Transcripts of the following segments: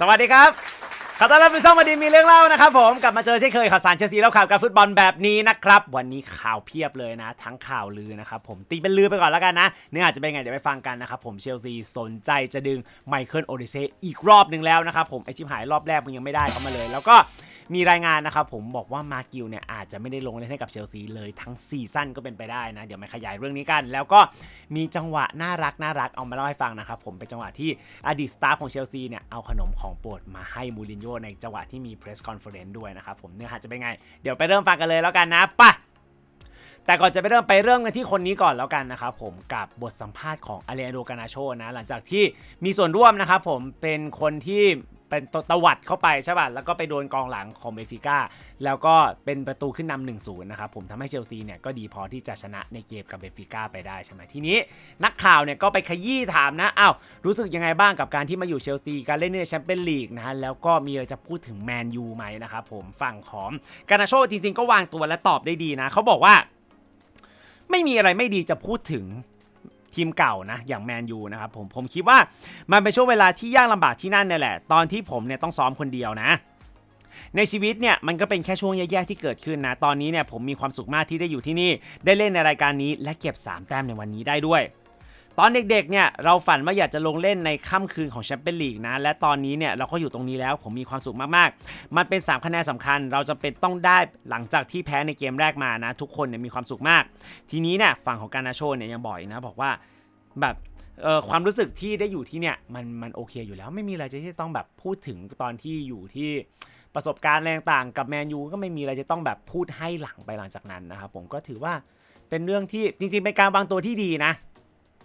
สวัสดีครับ ขอต้อนรับสู่ช่องมาดีมีเรื่องเล่านะครับผม กลับมาเจอเช่นเคยข่าวสารเชลซีแล้วข่าวการฟุตบอลแบบนี้นะครับ วันนี้ข่าวเพียบเลยนะ ทั้งข่าวลือนะครับผมตีเป็นลือไปก่อนแล้วกันนะ เนื้ออาจจะเป็นไงเดี๋ยวไปฟังกันนะครับผมเชลซีสนใจจะดึงไมเคิลโอดิเซอีกรอบหนึ่งแล้วนะครับผมไอชิมหายรอบแรกมึงยังไม่ได้เข้ามาเลย แล้วก็ มีรายงานนะครับผมบอกว่ามากิลเนี่ยอาจจะไม่ได้ลงเล่นให้กับเชลซีเลยทั้งซีซั่นก็เป็นไปได้นะ เดี๋ยวมาขยายเรื่องนี้กัน แล้วก็มีจังหวะน่ารักน่ารักเอามาเล่าให้ฟังนะครับผมเป็นจังหวะที่อดีตสตาฟของเชลซีเนี่ยเอาขนมของโปรดมาให้มูรินโญ่ในจังหวะที่มีเพรสคอนเฟอเรนซ์ด้วยนะครับผมเนื้อหาจะเป็นไง เดี๋ยวไปเริ่มฟังกันเลยแล้วกันนะปะแต่ก่อนจะไปเริ่มไปเริ่มกันที่คนนี้ก่อนแล้วกันนะครับผมกับบทสัมภาษณ์ของอเลโดกานาโชนะหลังจากที่มีส่วนร่วมนะครับผมเป็นคนที่ เป็นตวัดเข้าไปใช่ป่ะแล้วก็ไปโดนกองหลังของเบฟิก้าแล้วก็เป็นประตูขึ้นนำหนึ่งศูนะครับผมทำให้เชลซีเนี่ยก็ดีพอที่จะชนะในเกมกับเบฟิก้าไปได้ใช่ไหมทีนี้ นักข่าวเนี่ยก็ไปขยี้ถามนะอ้าวรู้สึกยังไงบ้างกับการที่มาอยู่เชลซีการเล่นในแชมเปี้ยนลีกนะฮะแล้วก็มีอะไรจะพูดถึงแมนยูไหมนะครับผมฝั่งของกานาโชจริงๆก็วางตัวและตอบได้ดีนะเขาบอกว่า ไม่มีอะไรไม่ดีจะพูดถึง ทีมเก่านะอย่างแมนยูนะครับผมผมคิดว่ามันเป็นช่วงเวลาที่ยากลำบากที่นั่นเนี่ยแหละ ตอนที่ผมเนี่ยต้องซ้อมคนเดียวนะในชีวิตเนี่ยมันก็เป็นแค่ช่วงแย่ๆที่เกิดขึ้นนะ ตอนนี้เนี่ยผมมีความสุขมากที่ได้อยู่ที่นี่ ได้เล่นในรายการนี้และเก็บ 3 แต้มในวันนี้ได้ด้วย ตอนเด็กๆ เนี่ยเราฝันว่าอยากจะลงเล่นในค่ำคืนของแชมเปี้ยนลีกนะ และตอนนี้เนี่ยเราก็อยู่ตรงนี้แล้วผมมีความสุขมากๆ มันเป็น 3 คะแนนสำคัญ เราจะเป็นต้องได้หลังจากที่แพ้ในเกมแรกมานะ ทุกคนเนี่ยมีความสุขมาก ทีนี้เนี่ยฝั่งของการนาโชเนี่ยยังบอกนะ บอกว่าแบบความรู้สึกที่ได้อยู่ที่เนี่ยมันมันโอเคอยู่แล้วไม่มีอะไรจะที่ต้องแบบพูดถึงตอนที่อยู่ที่ประสบการณ์อะไรต่างกับแมนยูก็ไม่มีอะไรจะต้องแบบพูดให้หลังไปหลังจากนั้นนะครับผมก็ถือว่าเป็นเรื่องที่จริงๆเป็นการวางตัวที่ดีนะ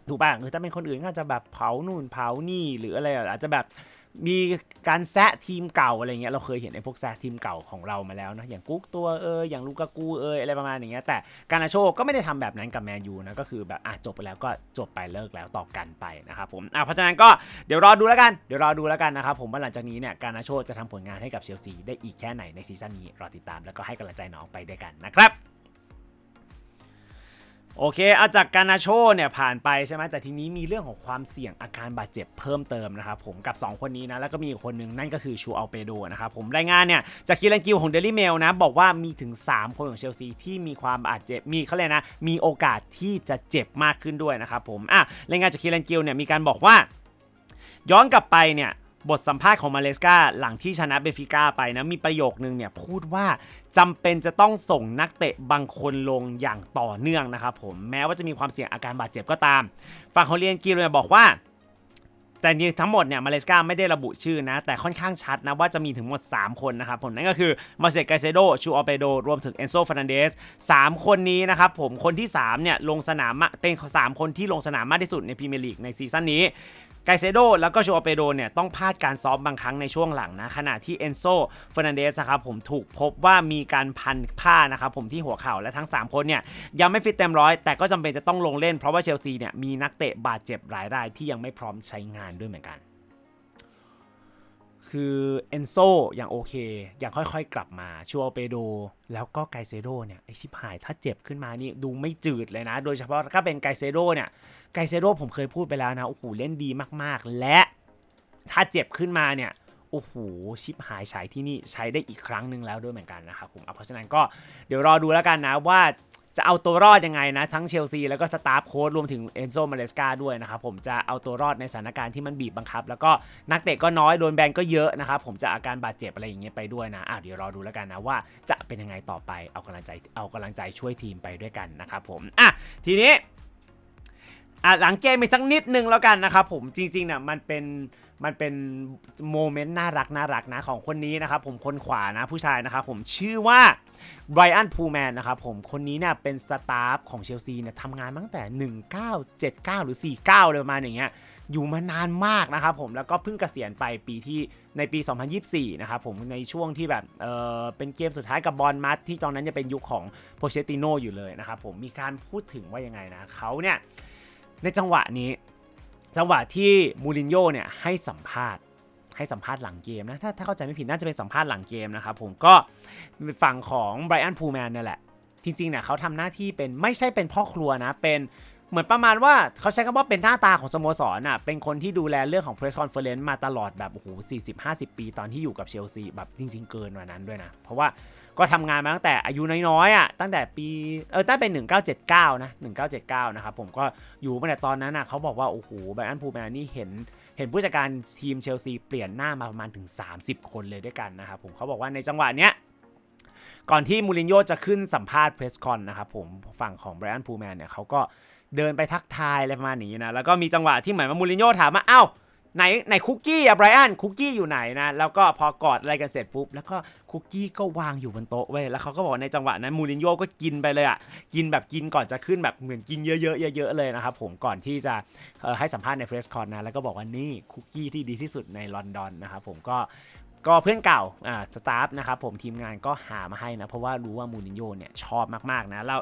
ถูกป่ะคือถ้าเป็นคนอื่นก็อาจะแบบเผานู่นเผานี่หรืออะไรอะอาจจะแบบมีการแซะทีมเก่าอะไรเงี้ยเราเคยเห็นไอ้พวกแซะทีมเก่าของเรามาแล้วนะอย่างกุ๊กตัวเอออย่างลูกากูเอออะไรประมาณอย่างเงี้ยแต่การาโชก็ไม่ได้ทำแบบนั้นกับแมนยูนะก็คือแบบอะจบไปแล้วก็จบไปเลิกแล้วต่อกันไปนะครับผมอะเพราะฉะนั้นก็เดี๋ยวรอดูแล้วกันเดี๋ยวรอดูแล้วกันนะครับผมว่าหลังจากนี้เนี่ยการาโชจะทำผลงานให้กับเชลซีได้อีกแค่ไหนในซีซั่นนี้รอติดตามแล้วก็ให้กำลังใจน้องไปด้วยกันนะครับ โอเคเอาจากการนาโชเนี่ยผ่านไปใช่ไหมแต่ทีนี้มีเรื่องของความเสี่ยงอาการบาดเจ็บเพิ่มเติมนะครับผมกับ 2 คนนี้นะแล้วก็มีอีกคนนึงนั่นก็คือชูอัลเปโดนะครับผมรายงานเนี่ยจากคีรันกิวของเดลี่เมลนะบอกว่ามีถึง 3 คนของเชลซีที่มีความบาดเจ็บมีเขาเลยนะมีโอกาสที่จะเจ็บมากขึ้นด้วยนะครับผมอะรายงานจากคีรันกิวเนี่ยมีการบอกว่าย้อนกลับไปเนี่ย บทสัมภาษณ์ของมาเลสกาหลังที่ชนะเบฟิก้าไปนะ มีประโยคนึงเนี่ยพูดว่าจำเป็นจะต้องส่งนักเตะบางคนลงอย่างต่อเนื่องนะครับผมแม้ว่าจะมีความเสี่ยงอาการบาดเจ็บก็ตามฝั่งของเรียนกิลเนี่ยบอกว่า แต่นี่ทั้งหมดเนี่ยมาเลสกาไม่ได้ระบุชื่อนะ แต่ค่อนข้างชัดนะว่าจะมีถึงหมด 3 คนนะครับผมนั่นก็คือมาเซกไกเซโดชูออเปโดรวมถึงเอนโซฟ r นันเดส3คนนี้นะครับผมคนที่3เนี่ยลงสนามมาเป็น3คนที่ลงสนามมากที่สุดในพรีเมียร์ลีกในซีซั่นนี้ไกเซโดแล้วก็โชอเปโดเนี่ยต้องพลาดการซ้อมบางครั้งในช่วงหลังนะ ขณะที่เอนโซเฟอร์นันเดสครับผมถูกพบว่ามีการพันผ้านะครับผมที่หัวเข่าและทั้ง 3 คนเนี่ยยังไม่ฟิตเต็มร้อยแต่ก็จำเป็นจะต้องลงเล่นเพราะว่าเชลซีเนี่ยมีนักเตะบาดเจ็บหลายรายที่ยังไม่พร้อมใช้งานด้วยเหมือนกัน คือเอนโซอย่างโอเค อย่างค่อยๆ กลับมาชัวเปโด แล้วก็ไกเซโดเนี่ยไอชิบหายถ้าเจ็บขึ้นมานี่ดูไม่จืดเลยนะ โดยเฉพาะถ้าเป็นไกเซโดเนี่ยไกเซโดผมเคยพูดไปแล้วนะโอ้โหเล่นดีมากๆ และถ้าเจ็บขึ้นมาเนี่ยโอ้โหชิบหายใช้ที่นี่ใช้ได้อีกครั้งหนึ่งแล้วด้วยเหมือนกันนะครับผมเอาเพราะฉะนั้นก็เดี๋ยวรอดูแล้วกันนะว่า จะเอาตัวรอดยังไงนะ ทั้งเชลซีแล้วก็สตาฟโค้ดรวมถึงเอนโซมาเลสกาด้วยนะครับผมจะเอาตัวรอดในสถานการณ์ที่มันบีบบังคับ แล้วก็นักเตะก็น้อยโดนแบนก็เยอะนะครับผมจะอาการบาดเจ็บอะไรอย่างเงี้ยไปด้วยนะอะเดี๋ยวรอดูแล้วกันนะว่าจะเป็นยังไงต่อไปเอากำลังใจเอากำลังใจช่วยทีมไปด้วยกันนะครับผมอะทีนี้ อะหลังเกมอีกสักนิดนึงแล้วกันนะครับผมจริงๆเนี่ยมันเป็นมันเป็นโมเมนต์น่ารักน่ารักนะของคนนี้นะครับผมคนขวานะผู้ชายนะครับผมชื่อว่าไบรอันพูแมนนะครับผมคนนี้เนี่ยเป็นสตาฟของเชลซีเนี่ยทำงานตั้งแต่ 1979 หรือ 49เลยประมาณอย่างเงี้ยอยู่มานานมากนะครับผมแล้วก็เพิ่งเกษียณไปปีที่ในปี 2024 นะครับผมในช่วงที่แบบเออเป็นเกมสุดท้ายกับบอลมัดที่ตอนนั้นจะเป็นยุคของโพเชติโนอยู่เลยนะครับผมมีการพูดถึงว่ายังไงนะเขาเนี่ย ในจังหวะนี้ จังหวะที่มูรินโญ่เนี่ยให้สัมภาษณ์ให้สัมภาษณ์หลังเกมนะถ้าถ้าเข้าใจไม่ผิดน่าจะเป็นสัมภาษณ์หลังเกมนะครับผมก็ฝั่งของไบรอันพูแมนนี่แหละ จริงๆเนี่ยเขาทำหน้าที่เป็นไม่ใช่เป็นพ่อครัวนะเป็น เหมือนประมาณว่าเขาใช้คำว่าเป็นหน้าตาของสโมสรอะเป็นคนที่ดูแลเรื่องของ press conference มาตลอดแบบโอ้โห40-50ปีตอนที่อยู่กับเชลซีแบบจริงๆเกินกว่านั้นด้วยนะ เพราะว่าก็ทำงานมาตั้งแต่อายุน้อยๆอะตั้งแต่ปีเออตั้งแต่ 1979 นะ 1979 นะครับผมก็อยู่มาแต่ตอนนั้นอะเขาบอกว่าโอ้โหไบรอันพูแมนนี่เห็นเห็นผู้จัดการทีมเชลซีเปลี่ยนหน้ามาประมาณถึง 30 คนเลยด้วยกันนะครับผมเขาบอกว่าในจังหวะเนี้ย ก่อนที่มูรินโญ่จะขึ้นสัมภาษณ์เพรสคอนนะครับผมฝั่งของไบรอันพูแมนเนี่ยเขาก็เดินไปทักทายอะไรประมาณนี้นะแล้วก็มีจังหวะที่เหมือนว่ามูรินโญ่ถามว่าอ้าวไหนไหนคุกกี้อะไบรอันคุกกี้อยู่ไหนนะแล้วก็พอกอดอะไรกันเสร็จปุ๊บแล้วก็คุกกี้ก็วางอยู่บนโต๊ะเว้ยแล้วเขาก็บอกในจังหวะนั้นมูรินโญ่ก็กินไปเลยอะกินแบบกินก่อนจะขึ้นแบบเหมือนกินเยอะๆเยอะๆเลยนะครับผมก่อนที่จะให้สัมภาษณ์ในเพรสคอนนะแล้วก็บอกว่านี่คุกกี้ที่ดีที่สุดในลอนดอนนะครับผมก็ ก็เพื่อนเก่าอ่าสตาฟนะครับผมทีมงานก็หามาให้นะ เพราะว่ารู้ว่ามูรินโญ่เนี่ยชอบมากๆนะแล้ว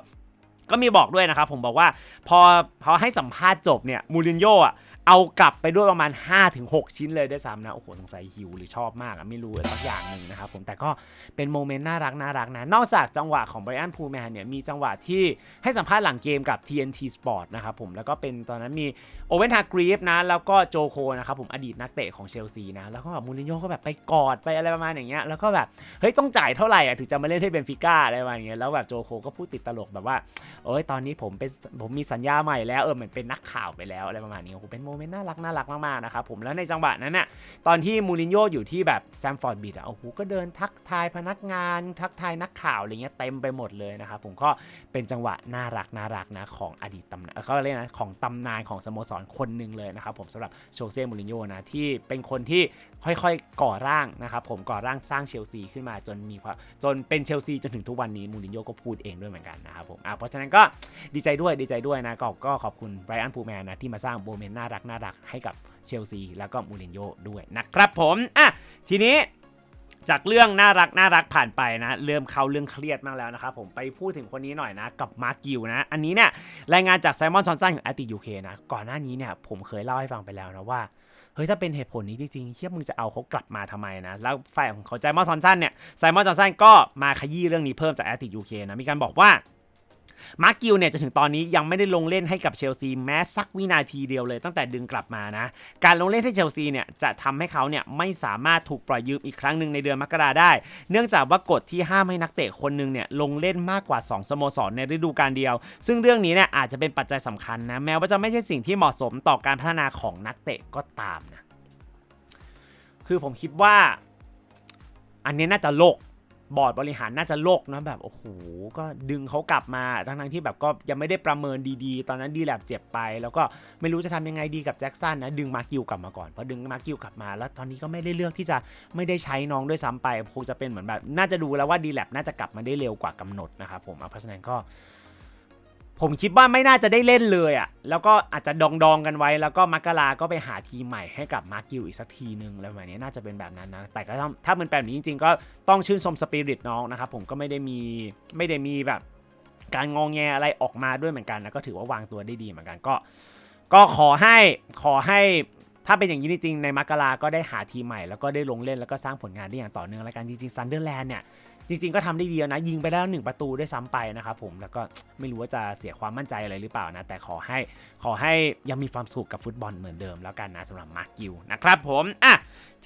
ก็มีบอกด้วยนะครับผมบอกว่าพอพอให้สัมภาษณ์จบเนี่ยมูรินโญ่อะ เอากลับไปด้วยประมาณ 5-6 ชิ้นเลยด้วยซ้ำนะ โอ้โหสงสัยหิวหรือชอบมากอะไม่รู้สักอย่างหนึ่งนะครับผมแต่ก็เป็นโมเมนต์น่ารักน่ารักนะ นอกจากจังหวะของไบรอันพูแมนเนี่ย มีจังหวะที่ให้สัมภาษณ์หลังเกมกับ TNT Sport นะครับผมแล้วก็เป็นตอนนั้นมีโอเวนฮากรีฟนะ แล้วก็โจโคนะครับผมอดีตนักเตะของเชลซีนะ แล้วก็แบบมูรินโญ่ก็แบบไปกอดไปอะไรประมาณอย่างเงี้ยแล้วก็แบบเฮ้ยต้องจ่ายเท่าไหร่อะถึงจะมาเล่นให้เบนฟิก้าอะไรประมาณอย่างเงี้ยแล้วแบบโจโคก็พูดติดตลกแบบว่าโอ้ยตอนนี้ผมเป็นผมมีสัญญาใหม่แล้วเออเหมือนเป็นนักข่าวไปแล้วอะไรประมาณนี้โอ้โหเป็นโมเมนต์น่ารักน่ารักมากๆนะครับผมแล้วในจังหวะนั้นน่ะตอนที่มูรินโญ่อยู่ที่แบบแซมฟอร์ดบิดอะโอ้โหก็เดินทักทายพนักงาน ทักทายนักข่าวอะไรเงี้ยเต็มไปหมดเลยนะครับผมก็เป็นจังหวะน่ารักน่ารักนะของอดีตตำนานเอ่อเขาเรียกนะของตำนานของสโมสรคนหนึ่งเลยนะครับผมสำหรับโชเซ่มูรินโญ่นะที่เป็นคนที่ค่อยๆก่อร่างนะครับผมก่อร่างสร้างเชลซีขึ้นมาจนมีความจนเป็นเชลซีจนถึงทุกวันนี้มูรินโญ่ก็พูดเองด้วยเหมือนกันนะครับผมอะเพราะฉะนั้นก็ดีใจด้วยดีใจด้วยนะก็ก็ขอบคุณไบรอันพูแมนนะที่มาสร้างโมเมนต์น่ารักน่ารักให้กับเชลซีแล้วก็มูรินโญ่ด้วยนะครับผมอะทีนี้จากเรื่องน่ารักน่ารักผ่านไปนะ เริ่มเข้าเรื่องเครียดมากแล้วนะครับผมไปพูดถึงคนนี้หน่อยนะ กับมาร์กิวนะ อันนี้เนี่ยรายงานจากไซมอนจอนสันของแอตติยูเคนะ ก่อนหน้านี้เนี่ยผมเคยเล่าให้ฟังไปแล้วนะว่า เฮ้ย ถ้าเป็นเหตุผลนี้จริงๆเฮียมึงจะเอาเขากลับมาทำไมนะ แล้วฝ่ายของเขาไซมอนจอนสันเนี่ยไซมอนจอนสันก็มาขยี้เรื่องนี้เพิ่มจากแอตติยูเคนะมีการบอกว่า มาร์กิวเนี่ยจะถึงตอนนี้ยังไม่ได้ลงเล่นให้กับเชลซีแม้สักวินาทีเดียวเลยตั้งแต่ดึงกลับมานะ การลงเล่นให้เชลซีเนี่ยจะทำให้เขาเนี่ยไม่สามารถถูกปล่อยยืมอีกครั้งหนึ่งในเดือนมกราได้ เนื่องจากว่ากฎที่ห้ามให้นักเตะคนหนึ่งเนี่ยลงเล่นมากกว่า 2 สโมสรในฤดูกาลเดียว ซึ่งเรื่องนี้เนี่ยอาจจะเป็นปัจจัยสำคัญนะแม้ว่าจะไม่ใช่สิ่งที่เหมาะสมต่อการพัฒนาของนักเตะก็ตามนะคือผมคิดว่า อันนี้น่าจะโลก บอร์ดบริหารน่าจะโลกนะแบบโอ้โหก็ดึงเขากลับมาทั้งทั้งที่แบบก็ยังไม่ได้ประเมินดีๆ ตอนนั้นดีแลบเจ็บไป แล้วก็ไม่รู้จะทำยังไงดีกับแจ็คสันนะดึงมาร์กิวกลับมาก่อนพอดึงมาร์กิวกลับมา แล้วตอนนี้ก็ไม่ได้เลือกที่จะไม่ได้ใช้น้องด้วยซ้ำไปคงจะเป็นเหมือนแบบน่าจะดูแล้วว่าดีแลบน่าจะกลับมาได้เร็วกว่ากำหนดนะครับผมอะเพราะฉะนั้นก็ ผมคิดว่าไม่น่าจะได้เล่นเลยอะ่ะ แล้วก็อาจจะดองดองๆกันไว้ แล้วก็มักกะลาก็ไปหาทีมใหม่ให้กับมาร์กิวอีกสักทีนึงแล้วแบบนี้น่าจะเป็นแบบนั้นนะ แต่ก็ถ้าถ้ามันเป็นแบบนี้จริงๆ ก็ต้องชื่นชมสปิริตน้องนะครับ ผมก็ไม่ได้มีไม่ได้มีแบบการงองแงอะไรออกมาด้วยเหมือนกันนะ ก็ถือว่าวางตัวได้ดีเหมือนกัน ก็ ก็ขอให้ขอให้ ถ้าเป็นอย่างนี้จริงๆในมักกะลาก็ได้หาทีมใหม่แล้วก็ได้ลงเล่นแล้วก็สร้างผลงานได้อย่างต่อเนื่องแล้วกันจริงๆซันเดอร์แลนด์เนี่ยจริงๆก็ทำได้ดีแล้วนะ ยิงไปแล้วหนึ่งประตูได้วยซ้ำไปนะครับผมแล้วก็ไม่รู้ว่าจะเสียความมั่นใจอะไรหรือเปล่านะ แต่ขอให้ขอให้ยังมีความสุขกับฟุตบอลเหมือนเดิมแล้วกันนะสำหรับมาร์กิวนะครับผมอะ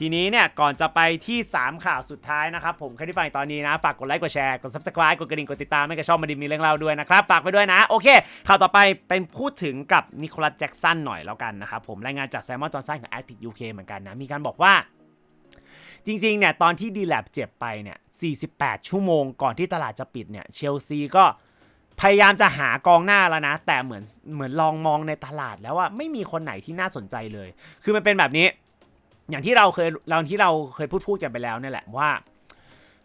ทีนี้เนี่ยก่อนจะไปที่ 3 ข่าวสุดท้ายนะครับ ผมใครที่ฟังตอนนี้นะ ฝากกดไลค์กดแชร์กด subscribe กดกระดิ่งกดติดตามให้กับช่องมาดิมีเรื่องเล่าด้วยนะครับ ฝากไปด้วยนะ โอเค ข่าวต่อไปเป็นพูดถึงกับนิโคลัสแจ็กสันหน่อยแล้วกันนะครับผมรายงานจากแซมมอนจอห์นสันของ Active UK เหมือนกันนะมีการบอกว่าจริงๆ เนี่ย ตอนที่ดีแลบเจ็บไปเนี่ย 48 ชั่วโมงก่อนที่ตลาดจะปิดเนี่ย เชลซีก็พยายามจะหากองหน้าแล้วนะ แต่เหมือนเหมือนลองมองในตลาดแล้วว่าไม่มีคนไหนที่น่าสนใจเลย คือมันเป็นแบบนี้ อย่างที่เราเคยเราที่เราเคยพูดพูดกันไปแล้วเนี่ยแหละว่า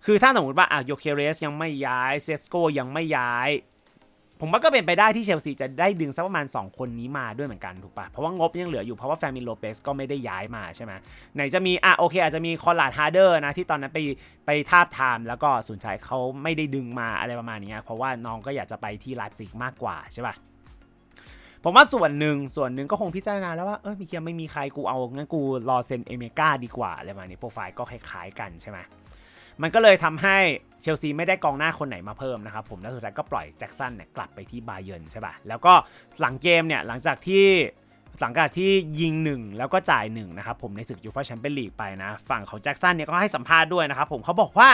คือถ้าสมมติว่าอะโยเคเรสยังไม่ย้ายเซสโกยังไม่ย้าย ผมว่าก็เป็นไปได้ที่เชลซีจะได้ดึงสักประมาณ 2 คนนี้มาด้วยเหมือนกันถูกปะเพราะว่างบยังเหลืออยู่เพราะว่าแฟมิโลเปสก็ไม่ได้ย้ายมาใช่ไหมไหนจะมีอะโอเค อาจจะมีคอนลาดฮาร์เดอร์นะที่ตอนนั้นไปไปทาบทามแล้วก็สุนชัยเขาไม่ได้ดึงมาอะไรประมาณนี้เพราะว่าน้องก็อยากจะไปที่ไลฟ์ซิกมากกว่าใช่ปะ ผมว่าส่วนหนึ่งส่วนหนึ่งก็คงพิจารณาแล้วว่าเออมีเคียไม่มีใครกูเอางั้นกูรอเซ็นเอเมกาดีกว่าอะไรประมาณนี้โปรไฟล์ก็คล้ายๆกันใช่ไหมมันก็เลยทำให้เชลซีไม่ได้กองหน้าคนไหนมาเพิ่มนะครับผมแล้วสุดท้ายก็ปล่อยแจ็คสันเนี่ยกลับไปที่บาเยิร์นใช่ป่ะแล้วก็หลังเกมเนี่ยหลังจากที่หลังจากที่ยิง 1 แล้วก็จ่าย1นะครับผมในศึกยูฟ่าแชมเปี้ยนลีกไปนะ ฝั่งของแจ็คสันเนี่ยก็ให้สัมภาษณ์ด้วยนะครับผมเขาบอกว่า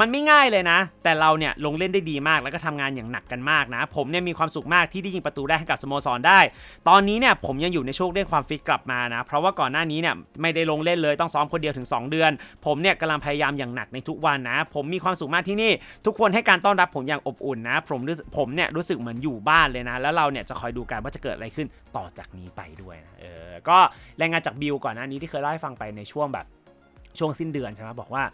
มันไม่ง่ายเลยนะ แต่เราเนี่ยลงเล่นได้ดีมากแล้วก็ทำงานอย่างหนักกันมากนะ ผมเนี่ยมีความสุขมากที่ได้ยิงประตูได้ให้กับสโมสรได้ ตอนนี้เนี่ยผมยังอยู่ในช่วงเรียกความฟิตกลับมานะ เพราะว่าก่อนหน้านี้เนี่ยไม่ได้ลงเล่นเลยต้องซ้อมคนเดียวถึง 2 เดือน ผมเนี่ยกำลังพยายามอย่างหนักในทุกวันนะ ผมมีความสุขมากที่นี่ ทุกคนให้การต้อนรับผมอย่างอบอุ่นนะ ผมรู้สึกผมเนี่ยรู้สึกเหมือนอยู่บ้านเลยนะ แล้วเราเนี่ยจะคอยดูกันว่าจะเกิดอะไรขึ้นต่อจากนี้ไปด้วยนะเออก็รายงานจากบิลก่อนหน้านี้ที่เคยเล่าให้ฟังไปในช่วงแบบ ช่วงสิ้นเดือนใช่ไหมบอกว่า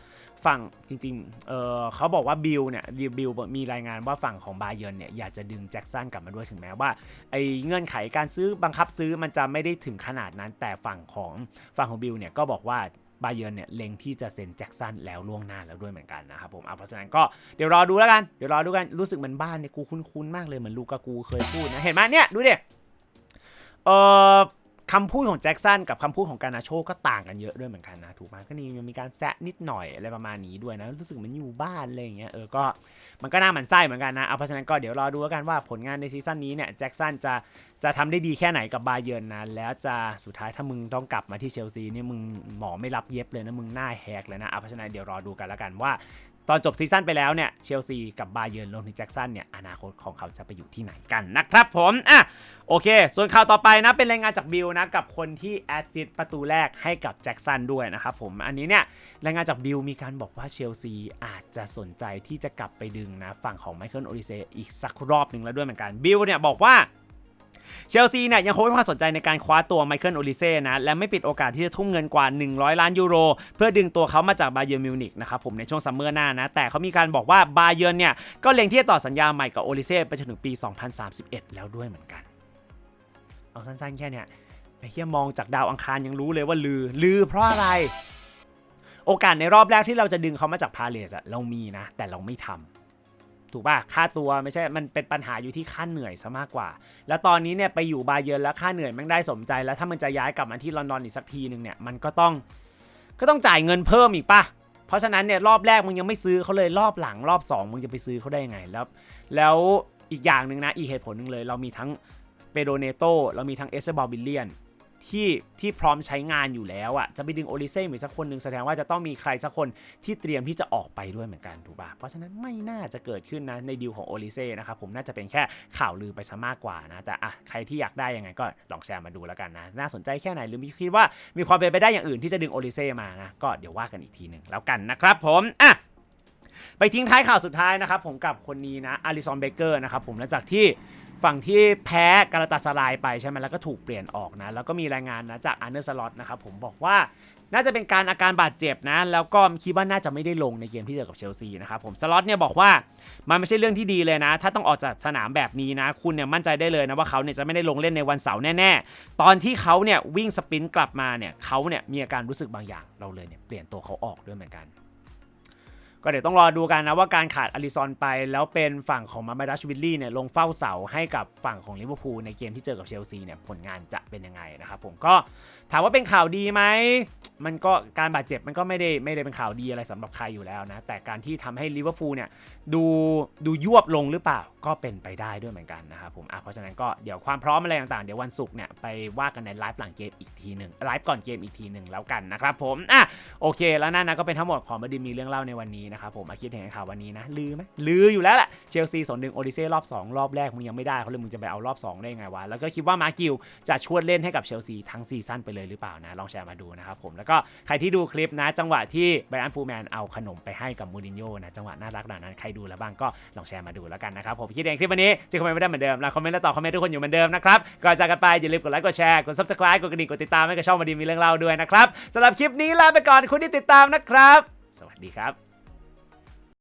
ฝั่งจริงๆเเขาบอกว่าบิลเนี่ยบิลมีรายงานว่าฝั่งของบาเยิร์นเนี่ยอยากจะดึงแจ็คสันกลับมาด้วยถึงแม้ว่าไอ้เงื่อนไขการซื้อบังคับซื้อมันจะไม่ได้ถึงขนาดนั้น แต่ฝั่งของฝั่งของบิลเนี่ยก็บอกว่าบาเยิร์นเนี่ยเล็งที่จะเซ็นแจ็คสันแล้วล่วงหน้าแล้วด้วยเหมือนกันนะครับผมเอาเพราะฉะนั้นก็เดี๋ยวรอดูแล้วกันเดี๋ยวรอดูกันรู้สึกเหมือนบ้านเนี่ยกูคุ้นๆมากเลยเหมือนลูกากูเคยพูดนะเห็นไหมเนี่ยดูดิเออ คำพูดของแจ็คสันกับคำพูดของการนาโชก็ต่างกันเยอะด้วยเหมือนกันนะ ถูกไหมก็นี่ยังมีการแซะนิดหน่อยอะไรประมาณนี้ด้วยนะ รู้สึกมันอยู่บ้านอะไรอย่างเงี้ยเออก็มันก็น่าหมันไส้เหมือนกันนะเอาเพราะฉะนั้นก็เดี๋ยวรอดูกันว่าผลงานในซีซั่นนี้เนี่ยแจ็คสันจะจะทำได้ดีแค่ไหนกับบาเยิร์นนะแล้วจะสุดท้ายถ้ามึงต้องกลับมาที่เชลซีเนี่ยมึงหมอไม่รับเย็บเลยนะมึงหน้าแหกเลยนะเอาเพราะฉะนั้นเดี๋ยวรอดูกันแล้วกันว่า ตอนจบซีซั่นไปแล้วเนี่ยเชลซีกับบาเยิร์นรวมถึงแจ็คสันเนี่ยอนาคตของเขาจะไปอยู่ที่ไหนกันนะครับผมอะโอเค ส่วนข่าวต่อไปนะเป็นรายงานจากบิลนะกับคนที่แอดซิสประตูแรกให้กับแจ็คสันด้วยนะครับผมอันนี้เนี่ยรายงานจากบิลมีการบอกว่าเชลซีอาจจะสนใจที่จะกลับไปดึงนะฝั่งของไมเคิลโอริเซอีกสักรอบหนึ่งแล้วด้วยเหมือนกันบิลเนี่ยบอกว่า เชลซีเนี่ยยังคงให้ความสนใจในการคว้าตัวไมเคิลโอลิเซ่นะและไม่ปิดโอกาสที่จะทุ่มเงินกว่า 100 ล้านยูโร เพื่อดึงตัวเขามาจากบาเยิร์มิวนิกนะครับผมในช่วงซัมเมอร์หน้านะ แต่เขามีการบอกว่าบาเยิร์เนี่ยก็เล็งที่จะต่อสัญญาใหม่กับโอลิเซ่ไปจนถึงปี 2031 แล้วด้วยเหมือนกัน เอาสั้นๆแค่เนี่ยไอ้เฮียมองจากดาวอังคารยังรู้เลยว่าลือ ลือเพราะอะไร โอกาสในรอบแรกที่เราจะดึงเขามาจากพาเลสอะเรามีนะ แต่เราไม่ทำ ถูกป่ะค่าตัวไม่ใช่มันเป็นปัญหาอยู่ที่ค่าเหนื่อยซะมากกว่า แล้วตอนนี้เนี่ยไปอยู่บาเยิร์นแล้วค่าเหนื่อยม่งได้สมใจแล้วถ้ามันจะย้ายกลับมาที่ลอนดอนอีกสักทีหนึ่งเนี่ยมันก็ต้องก็ต้องจ่ายเงินเพิ่มอีกป่ะเพราะฉะนั้นเนี่ยรอบแรกมึงยังไม่ซื้อเขาเลยรอบหลังรอบ 2 มึงจะไปซื้อเขาได้ยังไงแล้วแล้วอีกอย่างหนึ่งนะอีกเหตุผลหนึ่งเลย เรามีทั้งเปโดเนโตเรามีทั้งเอสเซบอลบิลเลียน ที่ที่พร้อมใช้งานอยู่แล้วอะ่ะจะไปดึงโอลิเซ่อีกสักคนหนึ่งแสดงว่าจะต้องมีใครสักคนที่เตรียมที่จะออกไปด้วยเหมือนกันถูกป่ะเพราะฉะนั้นไม่น่าจะเกิดขึ้นนะในดีลของโอลิเซ่นะครับผมน่าจะเป็นแค่ข่าวลือไปซะมากกว่านะแต่อะใครที่อยากได้ยังไงก็ลองแชร์มาดูแล้วกันนะน่าสนใจแค่ไหนหรือมีคิดว่ามีความเป็นไปได้อย่างอื่นที่จะดึงโอลิเซ่มานะก็เดี๋ยวว่ากันอีกทีหนึ่งแล้วกันนะครับผมอะไปทิ้งท้ายข่าวสุดท้ายนะครับผมกับคนนี้นะอาริซอนเบเกอร์นะครับผมหลังจากที่ ฝั่งที่แพ้กาลาตาสลายไปใช่ไหมแล้วก็ถูกเปลี่ยนออกนะ แล้วก็มีรายงานนะจากอันเดอร์สล็อตนะครับผมบอกว่าน่าจะเป็นการอาการบาดเจ็บนะ แล้วก็คิดว่าน่าจะไม่ได้ลงในเกมที่เจอกับเชลซีนะครับผมสล็อตเนี่ยบอกว่ามันไม่ใช่เรื่องที่ดีเลยนะ ถ้าต้องออกจากสนามแบบนี้นะ คุณเนี่ยมั่นใจได้เลยนะว่าเขาเนี่ยจะไม่ได้ลงเล่นในวันเสาร์แน่ๆ ตอนที่เขาเนี่ยวิ่งสปินกลับมาเนี่ยเขาเนี่ยมีอาการรู้สึกบางอย่างเราเลยเนี่ยเปลี่ยนตัวเขาออกด้วยเหมือนกัน ก็เดี๋ยวต้องรอดูกันนะว่าการขาดอลิซอนไป แล้วเป็นฝั่งของมามาดัชวิลลี่เนี่ยลงเฝ้าเสาให้กับฝั่งของลิเวอร์พูลในเกมที่เจอกับเชลซีเนี่ยผลงานจะเป็นยังไงนะครับผมก็ถามว่าเป็นข่าวดีไหมมันก็การบาดเจ็บมันก็ไม่ได้ไม่ได้เป็นข่าวดีอะไรสำหรับใครอยู่แล้วนะแต่การที่ทำให้ลิเวอร์พูลเนี่ยดูดูยวบลงหรือเปล่าก็เป็นไปได้ด้วยเหมือนกันนะครับผมอะเพราะฉะนั้นก็เดี๋ยวความพร้อมอะไรต่างๆเดี๋ยววันศุกร์เนี่ยไปว่ากันในไลฟ์หลังเกมอีกทีหนึ่งไลฟ์ก่อนเกมอีกทีหนึ่งแล้วกันนะครับผมอะโอเค แล้วนั่นนะก็เป็นทั้งหมดของบดินมีเรื่องเล่าในวันนี้นะครับผมอาคิดเห็นข่าววันนี้นะ ลือไหมลืออยู่แล้วแหละเชลซีสนดึงโอดิเซ่รอบ 2 รอบแรกมึงยังไม่ได้เขาเลยมึงจะไปเอารอบ 2 ได้ไงวะ แล้วก็คิดว่ามากิวจะชวนเล่นให้กับเชลซีทั้งซีซั่นไปเลยหรือเปล่านะ ลองแชร์มาดูนะครับผมแล้วก็ใครที่ดูคลิปนะ จังหวะที่ไบรอันฟูแมนเอาขนมไปให้กับมูรินโญ่นะจังหวะน่ารักแบบนั้นใครดูแล้วบ้างก็ลองแชร์มาดูแล้วกันนะครับผมคิดเองคลิปวันนี้จะคอมเมนต์ไม่ได้เหมือนเดิมแล้วคอมเมนต์และตอบคอมเมนต์ทุกคนอยู่เหมือนเดิมนะครับก่อนจากกันไปอย่าลืมกดไลค์กดแชร์กด subscribe กดกระดิ่งกดติดตามให้กับช่องมาดีมีเรื่องเล่าด้วยนะครับสำหรับคลิปนี้ลาไปก่อนคุณที่ติดตามนะครับ สวัสดีครับ